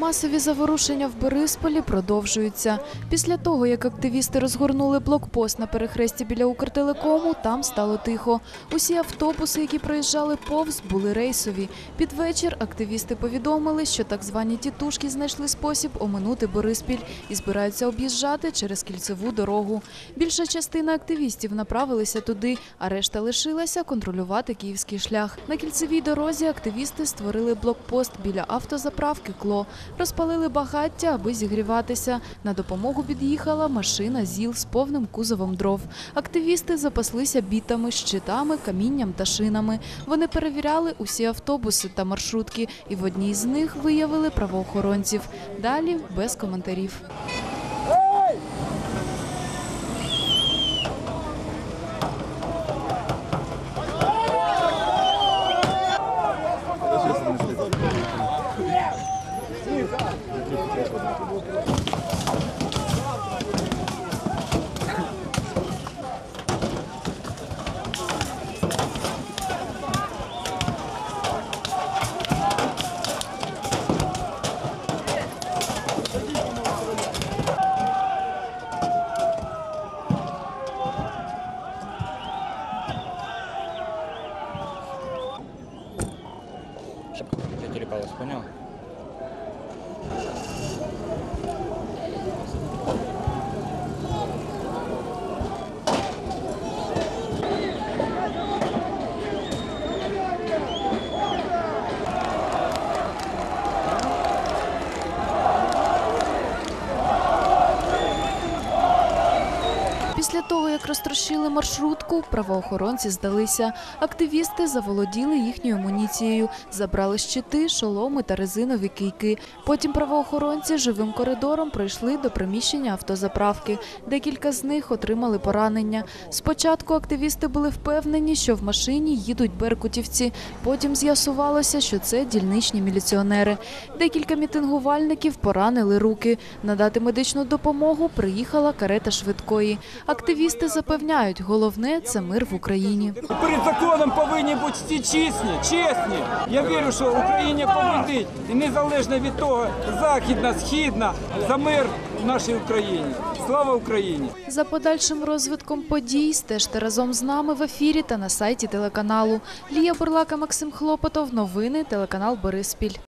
Масові заворушення в Борисполі продовжуються. Після того, як активісти розгорнули блокпост на перехресті біля Укртелекому, там стало тихо. Усі автобуси, які проїжджали повз, були рейсові. Під вечір активісти повідомили, що так звані тітушки знайшли спосіб оминути Бориспіль і збираються об'їжджати через кільцеву дорогу. Більша частина активістів направилися туди, а решта лишилася контролювати київський шлях. На кільцевій дорозі активісти створили блокпост біля автозаправки Кло. Розпалили багаття, аби зігріватися. На допомогу під'їхала машина ЗІЛ з повним кузовом дров. Активісти запаслися бітами, щитами, камінням та шинами. Вони перевіряли усі автобуси та маршрутки, і в одній з них виявили правоохоронців. Далі без коментарів. Понял? よろしくお願いします。Після того, як розтрощили маршрутку, правоохоронці здалися. Активісти заволоділи їхньою амуніцією, забрали щити, шоломи та резинові кийки. Потім правоохоронці живим коридором пройшли до приміщення автозаправки. Декілька з них отримали поранення. Спочатку активісти були впевнені, що в машині їдуть беркутівці. Потім з'ясувалося, що це дільничні міліціонери. Декілька мітингувальників поранили руки. Надати медичну допомогу приїхала карета швидкої. Активісти запевняють, головне це мир в Україні. Перед законом повинні бути всі чесні, чесні. Я вірю, що Україна победить. І незалежно від того, західна, східна, за мир в нашій Україні. Слава Україні! За подальшим розвитком подій стежте разом з нами в ефірі та на сайті телеканалу. Лія Бурлака, Максим Хлопотов. Новини телеканал Бориспіль.